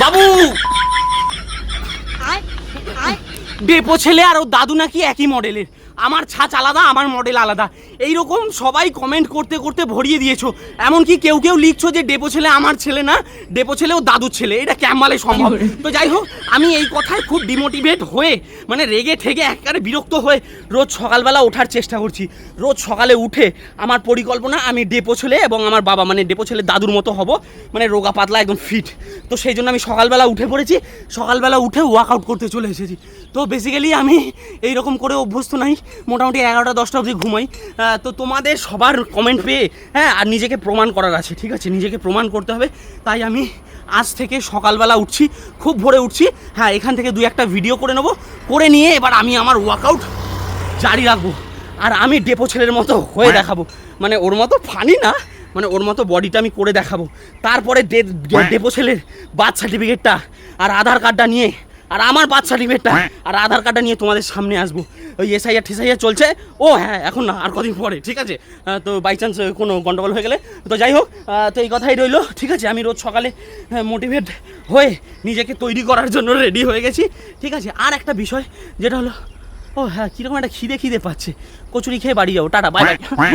বাবু! Depot ছেলে আর ও দাদু নাকি একই মডেলের। আমার ছাঁচ আলাদা আমার মডেল আলাদা। এইরকম সবাই কমেন্ট করতে করতে ভরিয়ে দিয়েছ। এমনকি কেউ কেউ লিখছো যে ডেপো ছেলে আমার ছেলে না ডেপো ছেলে ও দাদুর ছেলে। এটা ক্যাম্বালে সম্ভব। তো যাই হোক আমি এই কথায় খুব ডিমোটিভেট হয়ে মানে রেগে ঠেগে একবারে বিরক্ত হয়ে রোজ সকালবেলা ওঠার চেষ্টা করছি। রোজ সকালে উঠে আমার পরিকল্পনা আমি ডেপো ছেলে এবং আমার বাবা মানে ডেপো ছেলে দাদুর মতো হব মানে রোগা পাতলা একদম ফিট তো সেই জন্য আমি সকালবেলা উঠে পড়েছি। সকালবেলা উঠে ওয়ার্কআউট করতে চলে এসেছি। তো বেসিক্যালি আমি এইরকম করে অভ্যস্ত নাই। মোটামুটি এগারোটা দশটা অবধি ঘুমাই। তো তোমাদের সবার কমেন্ট পেয়ে হ্যাঁ আর নিজেকে প্রমাণ করার আছে ঠিক আছে? নিজেকে প্রমাণ করতে হবে। তাই আমি আজ থেকে সকালবেলা উঠছি খুব ভোরে উঠছি। হ্যাঁ এখান থেকে দুই একটা ভিডিও করে নেব। করে নিয়ে এবার আমি আমার ওয়ার্কআউট জারি রাখব। আর আমি ডেপো ছেলের মতো হয়ে দেখাবো। মানে ওর মতো ফানি না মানে ওর মতো বডিটা আমি করে দেখাবো। তারপরে ডেপো ছেলের বার্থ সার্টিফিকেটটা আর আধার কার্ডটা নিয়ে আর আমার বার্থ সার্টিফিকেটটা আর আধার কার্ডটা নিয়ে তোমাদের সামনে আসব। ওই এসআইআর ঠেসাইআর চলছে। ও হ্যাঁ এখন না আর কদিন পরে ঠিক আছে? তো বাই চান্স কোনো গন্ডগোল হয়ে গেলে। তো যাই হোক তো এই কথাই রইল ঠিক আছে? আমি রোজ সকালে মোটিভেট হয়ে নিজেকে তৈরি করার জন্য রেডি হয়ে গেছি ঠিক আছে? আর একটা বিষয় যেটা হলো ও হ্যাঁ কীরকম একটা খিদে খিদে পাচ্ছে। কচুরি খেয়ে বাড়ি যাব। Tata bye bye